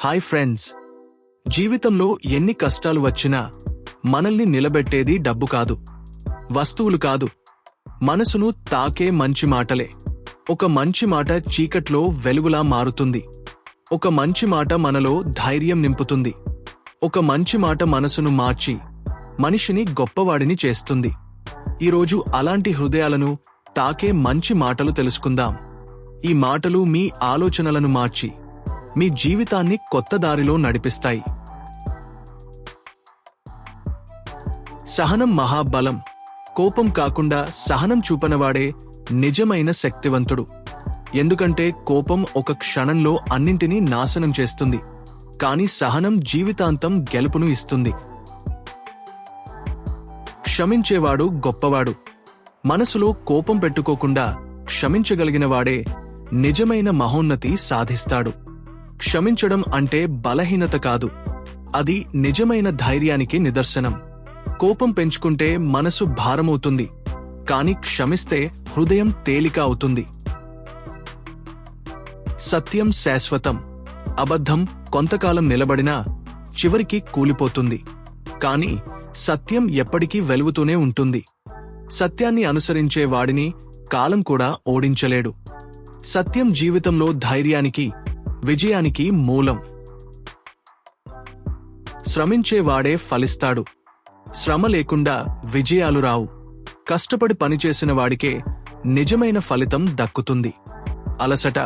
Hi friends. జీవితంలో ఎన్ని కష్టాలు వచ్చినా మనల్ని నిలబెట్టేది డబ్బు కాదు వస్తువులు కాదు. మనసును తాకే మంచి మాటలే. ఒక మంచి మాట చీకట్లో వెలుగులా మారుతుంది. ఒక మంచి మాట మనలో ధైర్యం నింపుతుంది. ఒక మంచి మాట మనసును మార్చి మనిషిని గొప్పవాడిని చేస్తుంది. ఈరోజు అలాంటి హృదయాలను తాకే మంచి మాటలు తెలుసుకుందాం. ఈ మాటలు మీ ఆలోచనలను మార్చి మీ జీవితాన్ని కొత్త దారిలో నడిపిస్తాయి. సహనం మహాబలం. కోపం కాకుండా సహనం చూపనవాడే నిజమైన శక్తివంతుడు. ఎందుకంటే కోపం ఒక క్షణంలో అన్నింటినీ నాశనం చేస్తుంది. కాని సహనం జీవితాంతం గెలుపును ఇస్తుంది. క్షమించేవాడు గొప్పవాడు. మనసులో కోపం పెట్టుకోకుండా క్షమించగలిగిన వాడే నిజమైన మహోన్నతి సాధిస్తాడు. క్షమించడం అంటే బలహీనత కాదు. అది నిజమైన ధైర్యానికి నిదర్శనం. కోపం పెంచుకుంటే మనసు భారమవుతుంది. కాని క్షమిస్తే హృదయం తేలిక అవుతుంది. సత్యం శాశ్వతం. అబద్ధం కొంతకాలం నిలబడినా చివరికి కూలిపోతుంది. కాని సత్యం ఎప్పటికీ వెలుగుతూనే ఉంటుంది. సత్యాన్ని అనుసరించే వాడిని కాలం కూడా ఓడించలేడు. సత్యం జీవితంలో ధైర్యానికి విజయానికి మూలం. శ్రమించేవాడే ఫలిస్తాడు. శ్రమ లేకుండా విజయాలు రావు. కష్టపడి పనిచేసిన వాడికే నిజమైన ఫలితం దక్కుతుంది. అలసట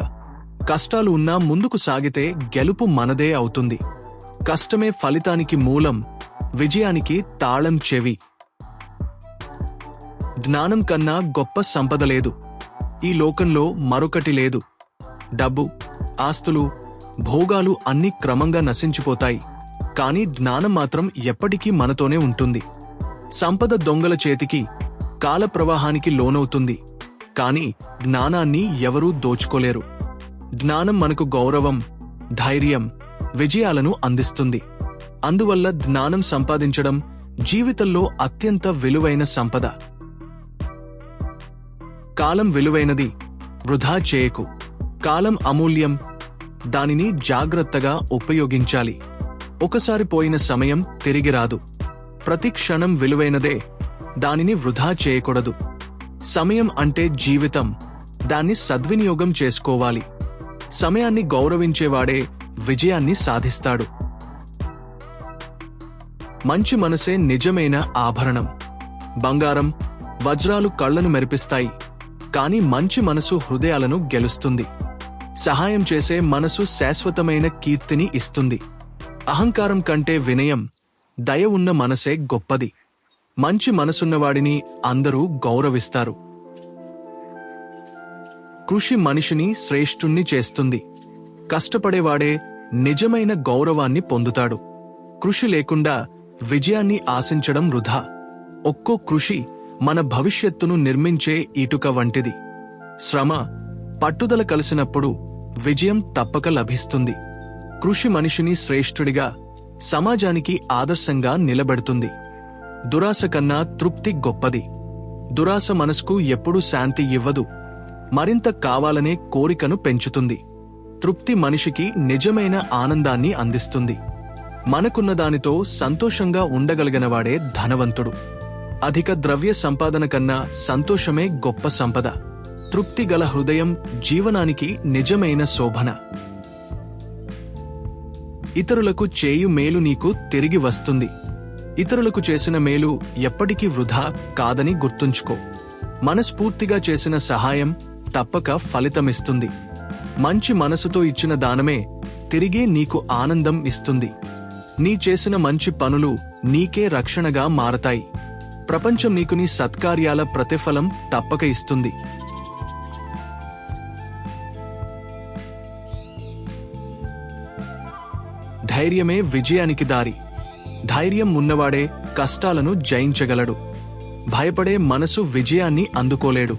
కష్టాలు ఉన్నా ముందుకు సాగితే గెలుపు మనదే అవుతుంది. కష్టమే ఫలితానికి మూలం విజయానికి తాళం చెవి. జ్ఞానం కన్నా గొప్ప సంపద లేదు. ఈ లోకంలో మరొకటి లేదు. డబ్బు ఆస్తులు భోగాలు అన్ని క్రమంగా నశించిపోతాయి. కానీ జ్ఞానం మాత్రం ఎప్పటికీ మనతోనే ఉంటుంది. సంపద దొంగల చేతికి కాల ప్రవాహానికి లోనవుతుంది. కానీ జ్ఞానాన్ని ఎవరూ దోచుకోలేరు. జ్ఞానం మనకు గౌరవం ధైర్యం విజయాలను అందిస్తుంది. అందువల్ల జ్ఞానం సంపాదించడం జీవితంలో అత్యంత విలువైన సంపద. కాలం విలువైనది వృధా చేయకు. కాలం అమూల్యం దానిని జాగ్రత్తగా ఉపయోగించాలి. ఒకసారి పోయిన సమయం తిరిగి రాదు. ప్రతి క్షణం విలువైనదే దానిని వృధా చేయకూడదు. సమయం అంటే జీవితం దాన్ని సద్వినియోగం చేసుకోవాలి. సమయాన్ని గౌరవించేవాడే విజయాన్ని సాధిస్తాడు. మంచి మనసే నిజమైన ఆభరణం. బంగారం వజ్రాలు కళ్ళను మెరిపిస్తాయి కాని మంచి మనసు హృదయాలను గెలుస్తుంది. సహాయం చేసే మనసు శాశ్వతమైన కీర్తిని ఇస్తుంది. అహంకారం కంటే వినయం దయ ఉన్న మనసే గొప్పది. మంచి మనసున్నవాడిని అందరూ గౌరవిస్తారు. కృషి మనిషిని శ్రేష్ఠుణ్ణి చేస్తుంది. కష్టపడేవాడే నిజమైన గౌరవాన్ని పొందుతాడు. కృషి లేకుండా విజయాన్ని ఆశించడం వృధా. ఒక్కో కృషి మన భవిష్యత్తును నిర్మించే ఇటుక వంటిది. శ్రమ పట్టుదల కలిసినప్పుడు విజయం తప్పక లభిస్తుంది. కృషి మనిషిని శ్రేష్ఠుడిగా సమాజానికి ఆదర్శంగా నిలబెడుతుంది. దురాశ కన్నా తృప్తి గొప్పది. దురాశ మనసుకు ఎప్పుడూ శాంతి ఇవ్వదు. మరింత కావాలనే కోరికను పెంచుతుంది. తృప్తి మనిషికి నిజమైన ఆనందాన్ని అందిస్తుంది. మనకున్న దానితో సంతోషంగా ఉండగలిగినవాడే ధనవంతుడు. అధిక ద్రవ్య సంపాదన కన్నా సంతోషమే గొప్ప సంపద. తృప్తి గల హృదయం జీవనానికి నిజమైన శోభన. ఇతరులకు చేయు మేలు నీకు తిరిగి వస్తుంది. ఇతరులకు చేసిన మేలు ఎప్పటికీ వృధా కాదని గుర్తుంచుకో. మనస్ఫూర్తిగా చేసిన సహాయం తప్పక ఫలితమిస్తుంది. మంచి మనసుతో ఇచ్చిన దానమే తిరిగి నీకు ఆనందం ఇస్తుంది. నీ చేసిన మంచి పనులు నీకే రక్షణగా మారతాయి. ప్రపంచం నీకు నీ సత్కార్యాల ప్రతిఫలం తప్పక ఇస్తుంది. ధైర్యమే విజయానికి దారి. ధైర్యం ఉన్నవాడే కష్టాలను జయించగలడు. భయపడే మనసు విజయాన్ని అందుకోలేడు.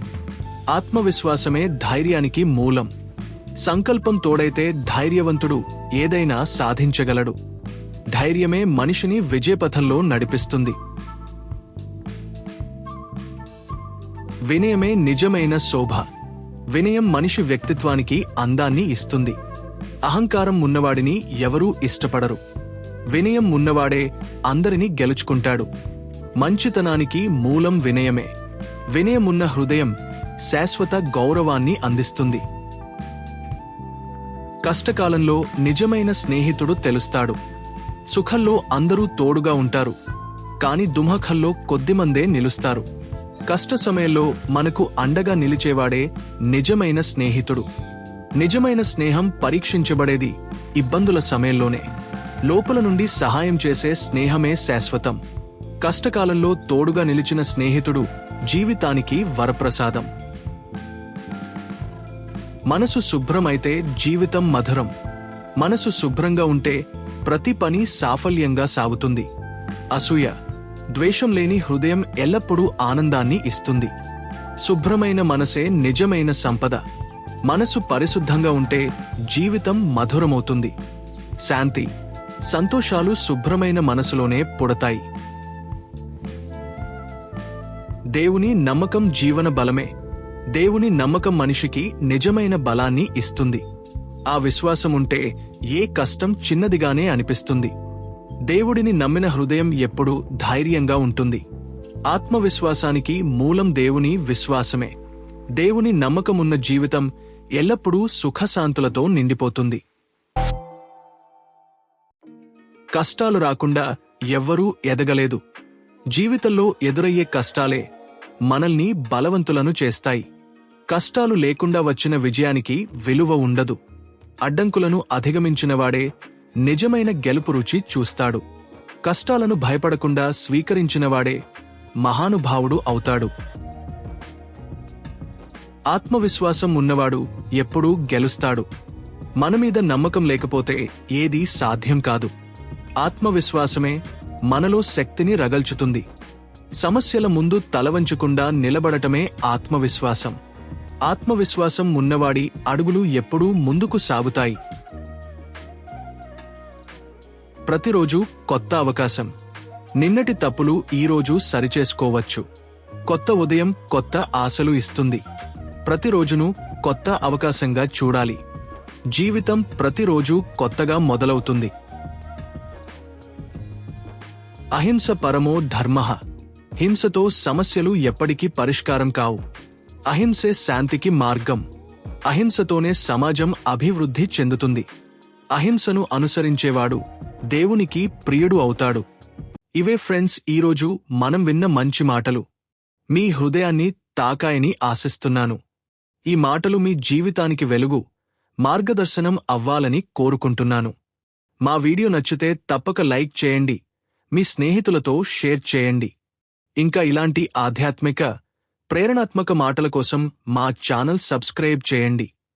ఆత్మవిశ్వాసమే ధైర్యానికి మూలం. సంకల్పం తోడైతే ధైర్యవంతుడు ఏదైనా సాధించగలడు. ధైర్యమే మనిషిని విజయపథంలో నడిపిస్తుంది. వినయమే నిజమైన శోభ. వినయం మనిషి వ్యక్తిత్వానికి అందాన్ని ఇస్తుంది. అహంకారం ఉన్నవాడిని ఎవరూ ఇష్టపడరు. వినయం ఉన్నవాడే అందరినీ గెలుచుకుంటాడు. మంచితనానికి మూలం వినయమే. వినయమున్న హృదయం శాశ్వత గౌరవాన్ని అందిస్తుంది. కష్టకాలంలో నిజమైన స్నేహితుడు తెలుస్తాడు. సుఖంలో అందరూ తోడుగా ఉంటారు. కాని దుమఖల్లో కొద్దిమందే నిలుస్తారు. కష్ట సమయంలో మనకు అండగా నిలిచేవాడే నిజమైన స్నేహితుడు. నిజమైన స్నేహం పరీక్షించబడేది ఇబ్బందుల సమయంలోనే. లోపల నుండి సహాయం చేసే స్నేహమే శాశ్వతం. కష్టకాలంలో తోడుగా నిలిచిన స్నేహితుడు జీవితానికి వరప్రసాదం. మనసు శుభ్రమైతే జీవితం మధురం. మనసు శుభ్రంగా ఉంటే ప్రతి పని సాఫల్యంగా సాగుతుంది. అసూయ ద్వేషం లేని హృదయం ఎల్లప్పుడూ ఆనందాన్ని ఇస్తుంది. శుభ్రమైన మనసే నిజమైన సంపద. మనసు పరిశుద్ధంగా ఉంటే జీవితం మధురమవుతుంది. శాంతి సంతోషాలు శుభ్రమైన మనసులోనే పుడతాయి. దేవుని నమ్మకం జీవన బలమే. దేవుని నమ్మకం మనిషికి నిజమైన బలాన్ని ఇస్తుంది. ఆ విశ్వాసం ఉంటే ఏ కష్టం చిన్నదిగానే అనిపిస్తుంది. దేవుడిని నమ్మిన హృదయం ఎప్పుడూ ధైర్యంగా ఉంటుంది. ఆత్మవిశ్వాసానికి మూలం దేవుని విశ్వాసమే. దేవుని నమ్మకమున్న జీవితం ఎల్లప్పుడూ సుఖశాంతులతో నిండిపోతుంది. కష్టాలు రాకుండా ఎవ్వరూ ఎదగలేదు. జీవితంలో ఎదురయ్యే కష్టాలే మనల్ని బలవంతులను చేస్తాయి. కష్టాలు లేకుండా వచ్చిన విజయానికి విలువ ఉండదు. అడ్డంకులను అధిగమించినవాడే నిజమైన గెలుపు రుచి చూస్తాడు. కష్టాలను భయపడకుండా స్వీకరించినవాడే మహానుభావుడు అవుతాడు. ఆత్మవిశ్వాసం ఉన్నవాడు ఎప్పుడూ గెలుస్తాడు. మనమీద నమ్మకం లేకపోతే ఏదీ సాధ్యం కాదు. ఆత్మవిశ్వాసమే మనలో శక్తిని రగల్చుతుంది. సమస్యల ముందు తలవంచకుండా నిలబడటమే ఆత్మవిశ్వాసం. ఆత్మవిశ్వాసం ఉన్నవాడి అడుగులు ఎప్పుడూ ముందుకు సాగుతాయి. ప్రతిరోజు కొత్త అవకాశం. నిన్నటి తప్పులు ఈరోజు సరిచేసుకోవచ్చు. కొత్త ఉదయం కొత్త ఆశలు ఇస్తుంది. ప్రతిరోజును కొత్త అవకాశంగా చూడాలి. జీవితం ప్రతిరోజు కొత్తగా మొదలవుతుంది. అహింస పరమో ధర్మ. హింసతో సమస్యలు ఎప్పటికీ పరిష్కారం కావు. అహింసే శాంతికి మార్గం. అహింసతోనే సమాజం అభివృద్ధి చెందుతుంది. అహింసను అనుసరించేవాడు దేవునికి ప్రియుడు అవుతాడు. ఇవే ఫ్రెండ్స్ ఈరోజు మనం విన్న మంచి మాటలు. మీ హృదయాన్ని తాకాయని ఆశిస్తున్నాను. ఈ మాటలు మీ జీవితానికి వెలుగు. మార్గదర్శనం అవ్వాలని కోరుకుంటున్నాను. మా వీడియో నచ్చితే తప్పక లైక్ చేయండి. మీ స్నేహితులతో షేర్ చేయండి. ఇంకా ఇలాంటి ఆధ్యాత్మిక ప్రేరణాత్మక మాటల కోసం మా ఛానల్ సబ్స్క్రైబ్ చేయండి.